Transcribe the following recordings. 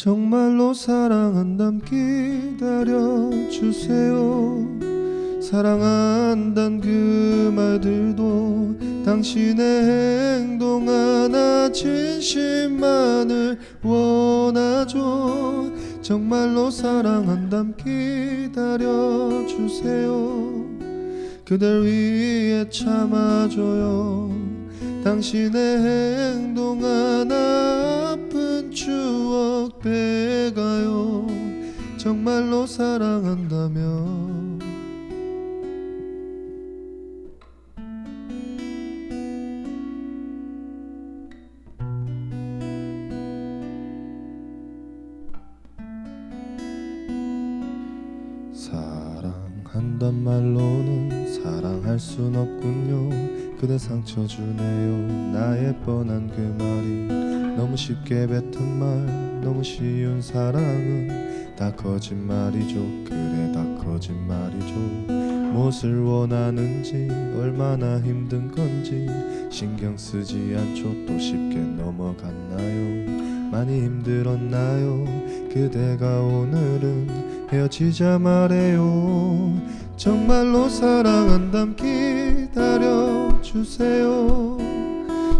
정말로 사랑한담 기다려주세요. 사랑한단 그 말들도 당신의 행동 하나 진심만을 원하죠. 정말로 사랑한담 기다려주세요. 그댈 위해 참아줘요 당신의 행동 하나 아픈 추억 돼가요. 정말로 사랑한다면. 사랑한단 말로는 사랑할 순 없군요 그대 상처 주네요. 나의 뻔한 그 말이 너무 쉽게 뱉은 말 너무 쉬운 사랑은 다 거짓말이죠. 그래 다 거짓말이죠. 무엇을 원하는지 얼마나 힘든 건지 신경 쓰지 않죠. 또 쉽게 넘어갔나요? 많이 힘들었나요? 그대가 오늘은 헤어지자 말해요. 정말로 사랑한담 기다려 주세요.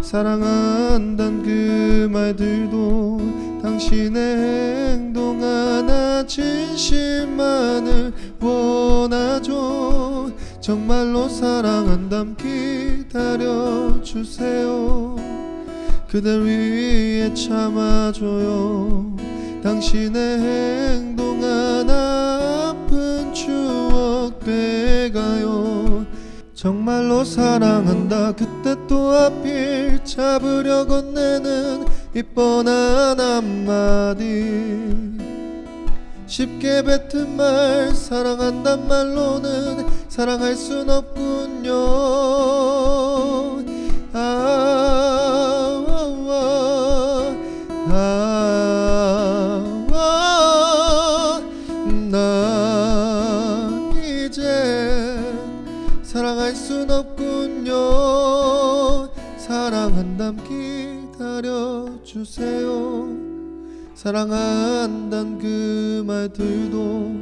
사랑한단 그 말들도 당신의 행동 하나 진심만을 원하죠. 정말로 사랑한담 기다려주세요. 그댈 위해 참아줘요. 당신의 행동 하나 정말로 사랑한다. 그때 또 하필 잡으려 건네는 이 뻔한 한마디. 쉽게 뱉은 말 사랑한단 말로는 사랑할 순 없군요 사랑할 순 없군요. 사랑한담 기다려주세요. 사랑한단 그 말들도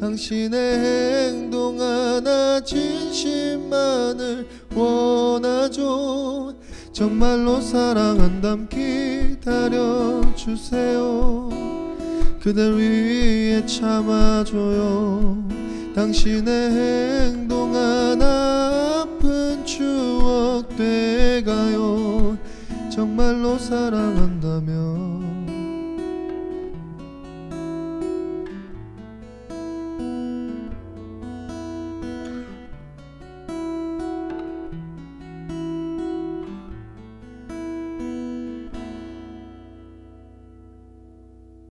당신의 행동 하나 진심만을 원하죠. 정말로 사랑한담 기다려주세요. 그댈 위해 참아줘요. 당신의 행동 사랑한다면